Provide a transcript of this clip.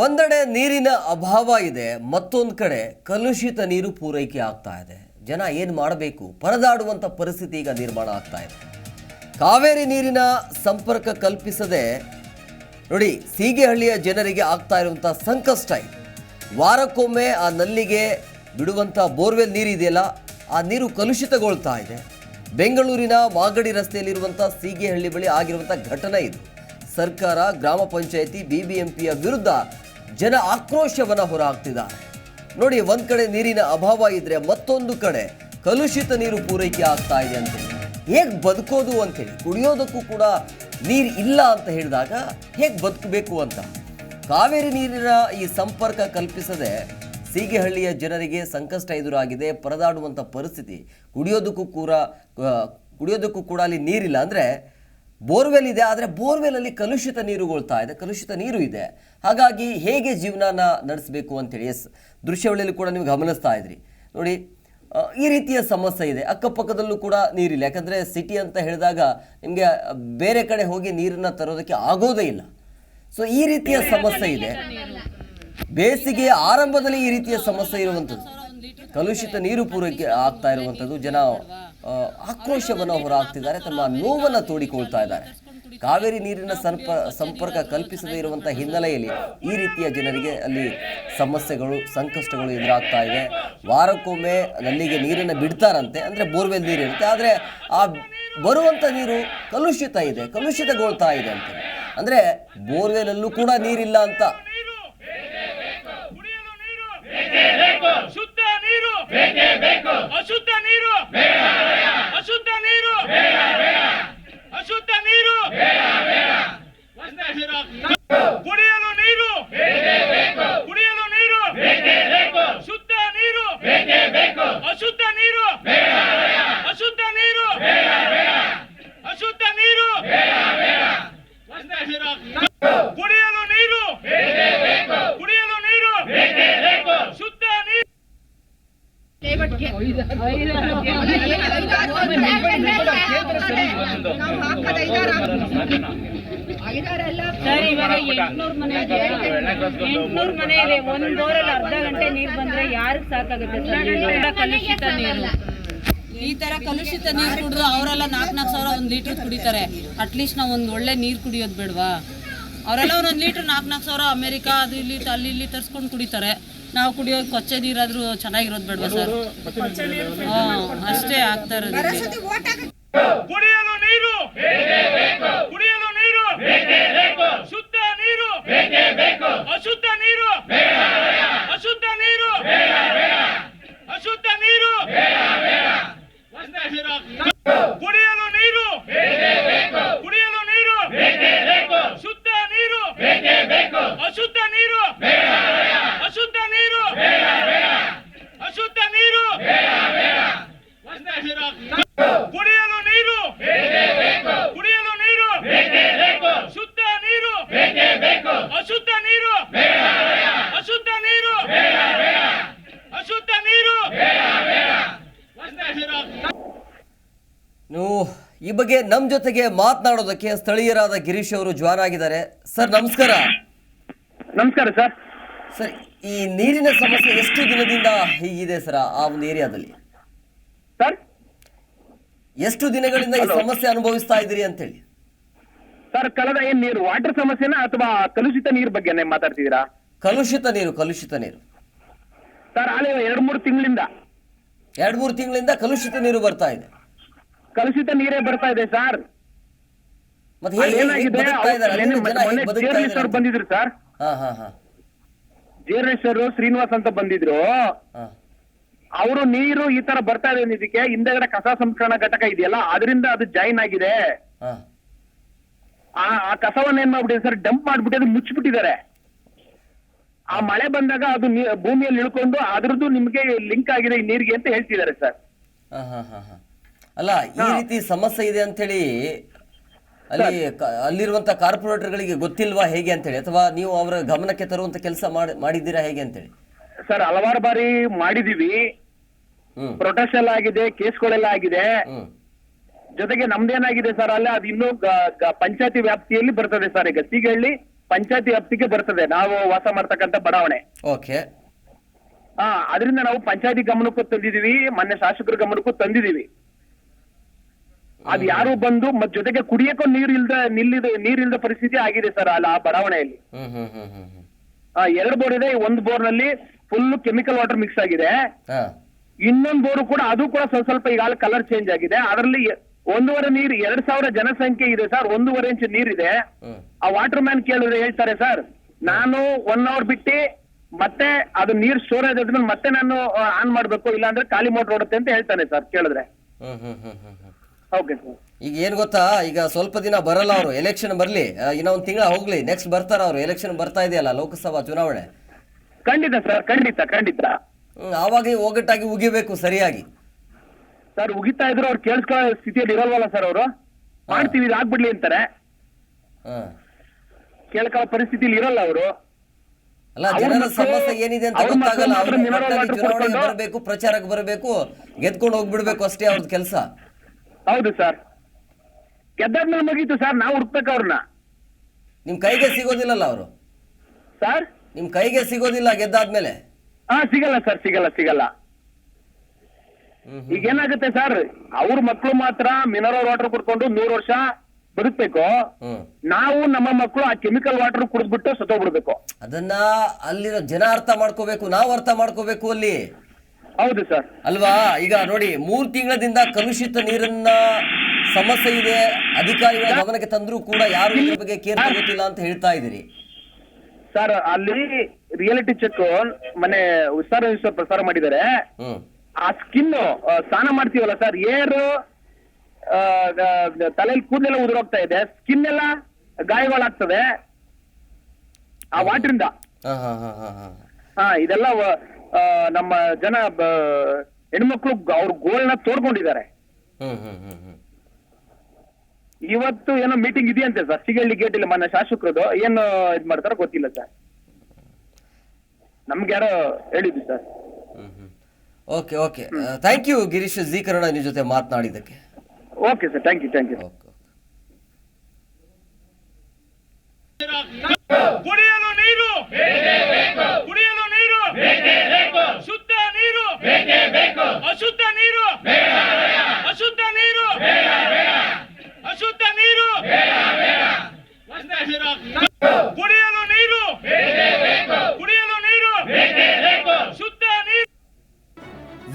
ಒಂದೆಡೆ ನೀರಿನ ಅಭಾವ ಇದೆ, ಮತ್ತೊಂದು ಕಡೆ ಕಲುಷಿತ ನೀರು ಪೂರೈಕೆ ಆಗ್ತಾ ಇದೆ. ಜನ ಏನು ಮಾಡಬೇಕು? ಪರದಾಡುವಂಥ ಪರಿಸ್ಥಿತಿ ಈಗ ನಿರ್ಮಾಣ ಆಗ್ತಾ ಇದೆ. ಕಾವೇರಿ ನೀರಿನ ಸಂಪರ್ಕ ಕಲ್ಪಿಸದೆ ನೋಡಿ, ಸೀಗೆಹಳ್ಳಿಯ ಜನರಿಗೆ ಆಗ್ತಾ ಇರುವಂಥ ಸಂಕಷ್ಟ ಇದೆ. ವಾರಕ್ಕೊಮ್ಮೆ ಆ ನಲ್ಲಿಗೆ ಬಿಡುವಂಥ ಬೋರ್ವೆಲ್ ನೀರಿದೆಯಲ್ಲ ಆ ನೀರು ಕಲುಷಿತಗೊಳ್ತಾ ಇದೆ. ಬೆಂಗಳೂರಿನ ಮಾಗಡಿ ರಸ್ತೆಯಲ್ಲಿರುವಂಥ ಸೀಗೆಹಳ್ಳಿ ಬಳಿ ಆಗಿರುವಂಥ ಘಟನೆ ಇದು. ಸರ್ಕಾರ, ಗ್ರಾಮ ಪಂಚಾಯಿತಿ ಬಿಬಿಎಂಪಿಯ ವಿರುದ್ಧ ಜನ ಆಕ್ರೋಶವನ್ನು ಹೊರಹಾಕ್ತಿದ್ದಾರೆ ನೋಡಿ, ಒಂದು ಕಡೆ ನೀರಿನ ಅಭಾವ ಇದ್ರೆ ಮತ್ತೊಂದು ಕಡೆ ಕಲುಷಿತ ನೀರು ಪೂರೈಕೆ ಆಗ್ತಾ ಇದೆ ಅಂತೇಳಿ ಹೇಗೆ ಬದುಕೋದು ಅಂತೇಳಿ ಕುಡಿಯೋದಕ್ಕೂ ಕೂಡ ನೀರು ಇಲ್ಲ ಅಂತ ಹೇಳಿದಾಗ ಹೇಗೆ ಬದುಕಬೇಕು ಅಂತ? ಕಾವೇರಿ ನೀರಿನ ಈ ಸಂಪರ್ಕ ಕಲ್ಪಿಸದೆ ಸೀಗೆಹಳ್ಳಿಯ ಜನರಿಗೆ ಸಂಕಷ್ಟ ಎದುರಾಗಿದೆ ಪರದಾಡುವಂಥ ಪರಿಸ್ಥಿತಿ. ಕುಡಿಯೋದಕ್ಕೂ ಕೂಡ ಕುಡಿಯೋದಕ್ಕೂ ಕೂಡ ಅಲ್ಲಿ ನೀರಿಲ್ಲ. ಅಂದರೆ ಬೋರ್ವೆಲ್ ಇದೆ, ಆದರೆ ಬೋರ್ವೆಲಲ್ಲಿ ಕಲುಷಿತ ನೀರುಗೊಳ್ತಾ ಇದೆ, ಕಲುಷಿತ ನೀರು ಇದೆ. ಹಾಗಾಗಿ ಹೇಗೆ ಜೀವನನ ನಡೆಸಬೇಕು ಅಂತೇಳಿ, ಎಸ್, ದೃಶ್ಯಾವಳಿಯಲ್ಲಿ ಕೂಡ ನೀವು ಗಮನಿಸ್ತಾ ಇದ್ರಿ. ನೋಡಿ ಈ ರೀತಿಯ ಸಮಸ್ಯೆ ಇದೆ. ಅಕ್ಕಪಕ್ಕದಲ್ಲೂ ಕೂಡ ನೀರಿಲ್ಲ. ಯಾಕಂದರೆ ಸಿಟಿ ಅಂತ ಹೇಳಿದಾಗ ನಿಮಗೆ ಬೇರೆ ಕಡೆ ಹೋಗಿ ನೀರನ್ನು ತರೋದಕ್ಕೆ ಆಗೋದೇ ಇಲ್ಲ. ಸೊ ಈ ರೀತಿಯ ಸಮಸ್ಯೆ ಇದೆ. ಬೇಸಿಗೆಯ ಆರಂಭದಲ್ಲಿ ಈ ರೀತಿಯ ಸಮಸ್ಯೆ ಇರುವಂಥದ್ದು. ಕಲುಷಿತ ನೀರು ಪೂರೈಕೆ ಆಗ್ತಾ ಇರುವಂಥದ್ದು. ಜನ ಆಕ್ರೋಶವನ್ನು ಅವರು ಆಗ್ತಿದ್ದಾರೆ ತಮ್ಮ ನೋವನ್ನು ತೋಡಿಕೊಳ್ತಾ ಇದ್ದಾರೆ. ಕಾವೇರಿ ನೀರಿನ ಸಂಪ, ಸಂಪರ್ಕ ಕಲ್ಪಿಸದೇ ಇರುವಂಥ ಹಿನ್ನೆಲೆಯಲ್ಲಿ ಈ ರೀತಿಯ ಜನರಿಗೆ ಅಲ್ಲಿ ಸಮಸ್ಯೆಗಳು, ಸಂಕಷ್ಟಗಳು ಎದುರಾಗ್ತಾ ಇವೆ. ವಾರಕ್ಕೊಮ್ಮೆ ನಲ್ಲಿಗೆ ನೀರನ್ನು ಬಿಡ್ತಾರಂತೆ, ಅಂದರೆ ಬೋರ್ವೆಲ್ ನೀರು ಇರುತ್ತೆ. ಆದರೆ ಆ ಬರುವಂಥ ನೀರು ಕಲುಷಿತ ಇದೆ, ಕಲುಷಿತಗೊಳ್ತಾ ಇದೆ ಅಂತ ಅಂದರೆ ಬೋರ್ವೆಲಲ್ಲೂ ಕೂಡ ನೀರಿಲ್ಲ ಅಂತ ಕುಡಿಯಲು ನೀರು ಶುದ್ಧ ನೀರು ಅಶುದ್ಧ ನೀರು. ಅಶುದ್ಧ ನೀರು ಅಶುದ್ಧ ನೀರು ಕುಡಿಯಲು ನೀರು ಕುಡಿಯಲು ನೀರು ಶುದ್ಧ ನೀರು ಅಶುದ್ಧ ನೀರು ಅಶುದ್ಧ ನೀರು ಅಶುದ್ಧ ನೀರು ಕುಡಿಯಲು ನೀರು ಕುಡಿಯಲು ನೀರು ಶುದ್ಧ ನೀರು ಸರ್ ಇವಾಗ ಎಂಟ್ನೂರ್ ಮನೆ ಇದೆ. ಎಂಟ್ನೂರ್ ಮನೆ ಇದೆ. ಒಂದ್ ಅರ್ಧ ಗಂಟೆ ನೀರ್ ಬಂದ್ರೆ ಯಾರಿಗ್ ಸಾಕಾಗುತ್ತೆ ಸರ್? ಕಲುಷಿತ ನೀರು. ಈ ತರ ಕಲುಷಿತ ನೀರು ಕುಡಿದು ಅವರೆಲ್ಲ ನಾಲ್ಕು ನಾಲ್ಕು ಸಾವಿರ ಒಂದು ಲೀಟರ್ ಕುಡಿತಾರೆ. ಅಟ್ಲೀಸ್ಟ್ ನಾವ್ ಒಂದ್ ಒಳ್ಳೆ ನೀರ್ ಕುಡಿಯೋದು ಬೇಡವಾ? ಅವರೆಲ್ಲ ಒಂದೊಂದು ಲೀಟ್ರ್ ನಾಲ್ಕು ನಾಲ್ಕು ಸಾವಿರ ಅಮೆರಿಕಾ ಅದು ಇಲ್ಲಿ ಅಲ್ಲಿ ಇಲ್ಲಿ ತರಿಸ್ಕೊಂಡು ಕುಡಿತಾರೆ. ನಾವು ಕುಡಿಯೋ ಕೊಚ್ಚೆ ನೀರಾದ್ರೂ ಚೆನ್ನಾಗಿರೋದು ಬೇಡವಾ ಸರ್? ಹಾಂ ಅಷ್ಟೇ ಆಗ್ತಾ ಇರೋದು ಇಲ್ಲಿ. ಕುಡಿಯಲು ನೀರು ಕುಡಿಯಲು ನೀರು ಶುದ್ಧ ನೀರು ಅಶುದ್ಧ ನೀರು ಅಶುದ್ಧ ನೀರು ಅಶುದ್ಧ ನೀರು ಕುಡಿಯಲು ನೀರು ಕುಡಿಯಲು ನೀರು ಶುದ್ಧ ನೀರು ಅಶುದ್ಧ ನೀರು ಅಶುದ್ಧ ನೀರು ಅಶುದ್ಧ ನೀರು ಕುಡಿಯಲು ನೀರು ಕುಡಿಯಲು ನೀರು ಶುದ್ಧ ನೀರು ಅಶುದ್ಧ ನೀರು. ಅಶುದ್ಧ ನೀರು. ಅಶುದ್ಧ ನೀರು. ನೀವು ಈ ಬಗ್ಗೆ ನಮ್ಮ ಜೊತೆಗೆ ಮಾತನಾಡೋದಕ್ಕೆ ಸ್ಥಳೀಯರಾದ ಗಿರೀಶ್ ಅವರು ಜ್ವಾರ ಆಗಿದ್ದಾರೆ ಸರ್ ನಮಸ್ಕಾರ. ನಮಸ್ಕಾರ ಸರ್. ಸರ್ ಈ ನೀರಿನ ಸಮಸ್ಯೆ ಎಷ್ಟು ದಿನದಿಂದ ಹೀಗಿದೆ ಸರ್ ಆ ಒಂದು ಏರಿಯಾದಲ್ಲಿ? ಸರ್? ಎಷ್ಟು ದಿನಗಳಿಂದ ಈ ಸಮಸ್ಯೆ ಅನುಭವಿಸ್ತಾ ಇದ್ದೀರಿ ಅಂತೇಳಿ? ಸರ್ ಕಳೆದ ಏನ್ ನೀರು ವಾಟರ್ ಸಮಸ್ಯೆನ ಅಥವಾ ಕಲುಷಿತ ನೀರ್ ಬಗ್ಗೆನೇ ಮಾತಾಡ್ತಿದ್ದೀರಾ? ಕಲುಷಿತ ನೀರು ಕಲುಷಿತ ನೀರು. ಸರ್ ಆಲೇ ಎರಡ್ ಮೂರು ತಿಂಗಳಿಂದ. ಎರಡ್ ಮೂರು ತಿಂಗಳಿಂದ ಕಲುಷಿತ ನೀರು ಬರ್ತಾ ಇದೆ. ಕಲುಷಿತ ನೀರೇ ಬರ್ತಾ ಇದೆ ಸರ್. ಮತ್ತೆ ಹೇಗೆ ಹೇಗೆ ಏನಾಗಿದೆ ಬದುಕ್ತಾ ಇದ್ದಾರೆ? ಅಲ್ಲಿನ ಜನ ಹೇಗೆ ಬದುಕ್ತಾ ಜೇರ್ಲಿಸ್ ಇದ್ದಾರೆ ಅವ್ರು ಬಂದಿದ್ರು ಸರ್. ಹಾ ಹಾ ಹಾ. ಜೇರ್ಲೇಶ್ವರು ಶ್ರೀನಿವಾಸ್ ಅಂತ ಬಂದಿದ್ರು. ಹಾ. ಅವರು ನೀರು ಈ ತರ ಬರ್ತಾ ಇದೆ ಇದಕ್ಕೆ ಹಿಂದೆಗಡೆ ಕಸ ಸಂಸ್ಕರಣಾ ಘಟಕ ಇದೆಯಲ್ಲ ಅದರಿಂದ ಅದು ಜಾಯಿನ್ ಆಗಿದೆ. ಹಾ. ಆ ಆ ಕಸವನ್ನ ಏನ್ ಮಾಡ್ಬಿಟ್ಟಿದೆ ಸರ್? ಡಂಪ್ ಮಾಡ್ಬಿಟ್ಟು ಅದು ಮುಚ್ಚಿಬಿಟ್ಟಿದ್ದಾರೆ. ಆ ಮಳೆ ಬಂದಾಗ ಅದು ಭೂಮಿಯಲ್ಲಿ ಇಳ್ಕೊಂಡು ಅದ್ರದ್ದು ನಿಮ್ಗೆ ಲಿಂಕ್ ಆಗಿದೆ ಈ ನೀರಿಗೆ ಅಂತ ಹೇಳ್ತಿದ್ದಾರೆ ಸರ್. ಅಲ್ಲ ಈ ರೀತಿ ಸಮಸ್ಯೆ ಇದೆ ಅಂತ ಹೇಳಿ ಅಲ್ಲಿ ಅಲ್ಲಿರುವಂತ ಅಲ್ಲಿರುವಂತ ಕಾರ್ಪೊರೇಟರ್ಗಳಿಗೆ ಗೊತ್ತಿಲ್ವಾ ಹೇಗೆ ಅಂತ ಹೇಳಿ ಅಥವಾ ನೀವು ಅವರ ಗಮನಕ್ಕೆ ತರುವಂತ ಕೆಲಸ ಮಾಡಿ ಮಾಡಿದ್ದೀರಾ ಹೇಗೆ ಅಂತೇಳಿ? ಸರ್ ಹಲವಾರು ಬಾರಿ ಮಾಡಿದೀವಿ ಪ್ರೊಟೆಸ್ಟ್ ಎಲ್ಲ ಆಗಿದೆ ಕೇಸ್ಗಳೆಲ್ಲ ಆಗಿದೆ. ಜೊತೆಗೆ ನಮ್ದೇನಾಗಿದೆ ಸರ್ ಅಲ್ಲ ಅದು ಇನ್ನೂ ಪಂಚಾಯತಿ ವ್ಯಾಪ್ತಿಯಲ್ಲಿ ಬರ್ತದೆ ಸರ್ ಈಗ. ಸೀಗಳ್ಳಿ ಪಂಚಾಯತಿ ವ್ಯಾಪ್ತಿಗೆ ಬರ್ತದೆ. ನಾವು ವಾಸ ಮಾಡ್ತಕ್ಕಂಥ ಬಡಾವಣೆ. ಓಕೆ. ಹಾ ಅದರಿಂದ ನಾವು ಪಂಚಾಯತಿ ಗಮನಕ್ಕೂ ತಂದಿದೀವಿ ಮೊನ್ನೆ ಶಾಸಕರ ಗಮನಕ್ಕೂ ತಂದಿದೀವಿ ಅದ್ ಯಾರು ಬಂದು ಮತ್ ಜೊತೆಗೆ ಕುಡಿಯಕ್ಕೂ ನೀರ್ ಇಲ್ದ ನಿಲ್ಲಿದ ನೀರಿಲ್ದ ಪರಿಸ್ಥಿತಿ ಆಗಿದೆ ಸರ್ ಅಲ್ಲ ಆ ಬಡಾವಣೆಯಲ್ಲಿ. ಆ, ಎರಡು ಬೋರ್ ಇದೆ ಒಂದ್ ಬೋರ್ನಲ್ಲಿ ಫುಲ್ ಕೆಮಿಕಲ್ ವಾಟರ್ ಮಿಕ್ಸ್ ಆಗಿದೆ. ಇನ್ನೊಂದ್ ಇನ್ನೊಂದು ಬೋರ್ ಕೂಡ ಅದು ಕೂಡ ಸ್ವಲ್ಪ ಸ್ವಲ್ಪ ಈಗ ಕಲರ್ ಚೇಂಜ್ ಆಗಿದೆ. ಅದರಲ್ಲಿ ಒಂದೂವರೆ ನೀರು ಎರಡ್ ಸಾವಿರ ಜನಸಂಖ್ಯೆ ಇದೆ ಸರ್ ಒಂದೂವರೆ ಇಂಚು ನೀರಿದೆ. ಆ ವಾಟರ್ ಮ್ಯಾನ್ ಕೇಳಿದ್ರೆ ಹೇಳ್ತಾರೆ ಸರ್ ನಾನು ಒನ್ ಅವರ್ ಬಿಟ್ಟು ಮತ್ತೆ ಅದು ನೀರ್ ಸ್ಟೋರೇಜ್ ಆದ್ಮೇಲೆ ಮತ್ತೆ ನಾನು ಆನ್ ಮಾಡ್ಬೇಕು ಇಲ್ಲಾಂದ್ರೆ ಖಾಲಿ ಮೋಟರ್ ಓಡುತ್ತೆ ಅಂತ ಹೇಳ್ತಾನೆ ಸರ್ ಕೇಳಿದ್ರೆ. ಹ್ಮ್ ಹ್ಮ್ ಹ್ಮ್ ಹ್ಮ್ ಹ್ಮ್ ಓಕೆ ಸರ್ ಈಗ ಏನ್ ಗೊತ್ತಾ ಈಗ ಸ್ವಲ್ಪ ದಿನ ಬರಲ್ಲ ಅವರು ಎಲೆಕ್ಷನ್ ಬರ್ಲಿ ಇನ್ನ ಒಂದ್ ತಿಂಗಳ ಹೋಗ್ಲಿ ನೆಕ್ಸ್ಟ್ ಬರ್ತಾರ ಅವರು ಎಲೆಕ್ಷನ್ ಬರ್ತಾ ಇದೆಯಲ್ಲ ಲೋಕಸಭಾ ಚುನಾವಣೆ. ಖಂಡಿತ ಸರ್ ಖಂಡಿತ ಖಂಡಿತ. ಹ್ಮ್, ಆವಾಗ ಒಗ್ಗಟ್ಟಾಗಿ ಉಗಿಬೇಕು ಸರಿಯಾಗಿ. ಸರ್ ಉಗಿತಾ ಇದ್ರು ಅವ್ರು ಕೇಳಿಸ್ಕೊಳ್ಳೋ ಸ್ಥಿತಿಯಲ್ಲಿ ಇರಲ್ವಲ್ಲ ಸರ್ ಅವರು. ಮಾಡ್ತೀವಿ ಇದು ಆಗ್ಬಿಡ್ಲಿ ಅಂತಾರೆ. ಹಾ. ಕೇಳ್ಕೊಳ್ಳೋ ಪರಿಸ್ಥಿತಿಲಿ ಇರಲ್ಲ ಅವರು. ಅಲ್ಲ ಜನರ ಸಮಸ್ಯೆ ಏನಿದೆ ಅಂತ ಗೊತ್ತಾಗಲ್ಲ. ಅವ್ರು ಚುನಾವಣೆಗೆ ಬರಬೇಕು ಪ್ರಚಾರಕ್ಕೆ ಬರಬೇಕು ಗೆದ್ಕೊಂಡು ಹೋಗ್ಬಿಡ್ಬೇಕು ಅಷ್ಟೇ ಅವ್ರದ್ದು ಕೆಲಸ. ಹೌದು ಸರ್. ಗೆದ್ದಾದ್ಮೇಲೆ ಮುಗೀತು ಸರ್ ನಾವು ಹುಡ್ಕ್ಬೇಕು ಅವ್ರನ್ನ. ನಿಮ್ ಕೈಗೆ ಸಿಗೋದಿಲ್ಲಲ್ಲ ಅವರು. ಸರ್? ನಿಮ್ ಕೈಗೆ ಸಿಗೋದಿಲ್ಲ ಗೆದ್ದಾದ್ಮೇಲೆ. ಹಾ ಸಿಗಲ್ಲ ಸರ್ ಸಿಗಲ್ಲ ಸಿಗಲ್ಲ. ಈಗ ಏನಾಗುತ್ತೆ ಸರ್? ಅವ್ರ ಮಕ್ಕಳು ಮಾತ್ರ ಮಿನರಲ್ ವಾಟರ್ ಕುಡ್ಕೊಂಡು ನೂರ್ ವರ್ಷ ಬದುಕ್ಬೇಕು. ನಾವು ನಮ್ಮ ಮಕ್ಕಳು ಆ ಕೆಮಿಕಲ್ ವಾಟರ್ ಕುಡಿದ್ಬಿಟ್ಟು ಸತ್ತೋಗ್ಬಿಡ್ಬೇಕು. ಅದನ್ನ ಅಲ್ಲಿರೋ ಜನ ಅರ್ಥ ಮಾಡ್ಕೋಬೇಕು ನಾವು ಅರ್ಥ ಮಾಡ್ಕೋಬೇಕು ಅಲ್ಲಿ. ಹೌದು ಸರ್. ಅಲ್ವಾ? ಈಗ ನೋಡಿ ಮೂರ್ ತಿಂಗಳದಿಂದ ಕಲುಷಿತ ನೀರನ್ನ ಸಮಸ್ಯೆ ಇದೆ. ಅಧಿಕಾರಿಗಳ ಗಮನಕ್ಕೆ ತಂದ್ರೂ ಕೂಡ ಯಾರು ಇದ್ರ ಬಗ್ಗೆ ಕೇರ್ ತಗೋತಿಲ್ಲ ಅಂತ ಹೇಳ್ತಾ ಇದ್ದೀರಿ. ಸರ್ ಅಲ್ಲಿ ರಿಯಾಲಿಟಿ ಚೆಕ್ ಮನೆ ವಿಸ್ತಾರ ಪ್ರಸಾರ ಮಾಡಿದ್ದಾರೆ. ಆ ಸ್ಕಿನ್ ಸ್ನಾನ ಮಾಡ್ತೀವಲ್ಲ ಸರ್ ಏರು ತಲೆಯಲ್ಲಿ ಕೂದಲೆಲ್ಲ ಉದುರೋಗ್ತಾ ಇದೆ. ಸ್ಕಿನ್ ಎಲ್ಲ ಗಾಯಗಳಾಗ್ತದೆ. ಆ ವಾಟ್ರಿಂದ. ಹಾ ಇದೆಲ್ಲ ನಮ್ಮ ಜನ ಹೆಣ್ಮಕ್ಳು ಅವ್ರ ಗೋಲ್ನ ತೋಡ್ಕೊಂಡಿದ್ದಾರೆ. ಇವತ್ತು ಏನೋ ಮೀಟಿಂಗ್ ಇದೆಯಂತೆ ಸರ್ ಸಿಗಳ್ಳಿ ಗೇಟ್ ಇಲ್ಲ ಮೊನ್ನೆ ಶಾಸಕರದು ಏನು ಇದ್ ಮಾಡ್ತಾರೋ ಗೊತ್ತಿಲ್ಲ ಸರ್ ನಮ್ಗೆ ಯಾರೋ ಹೇಳಿದ್ವಿ sir okay okay thank you Girish ji Kannada ನಿಮ್ಮ ಜೊತೆ ಮಾತನಾಡಿದ್ದಕ್ಕೆ. Okay sir thank you thank you okay ಕುಡಿಯಲು ನೀರು. ಕುಡಿಯಲು ನೀರು. ಶುದ್ಧ ನೀರು. ಅಶುದ್ಧ ನೀರು. ಅಶುದ್ಧ ನೀರು. ಅಶುದ್ಧ ನೀರು ಕುಡಿಯಲು ನೀರು ಕುಡಿಯಲು ನೀರು ಶುದ್ಧ ನೀರು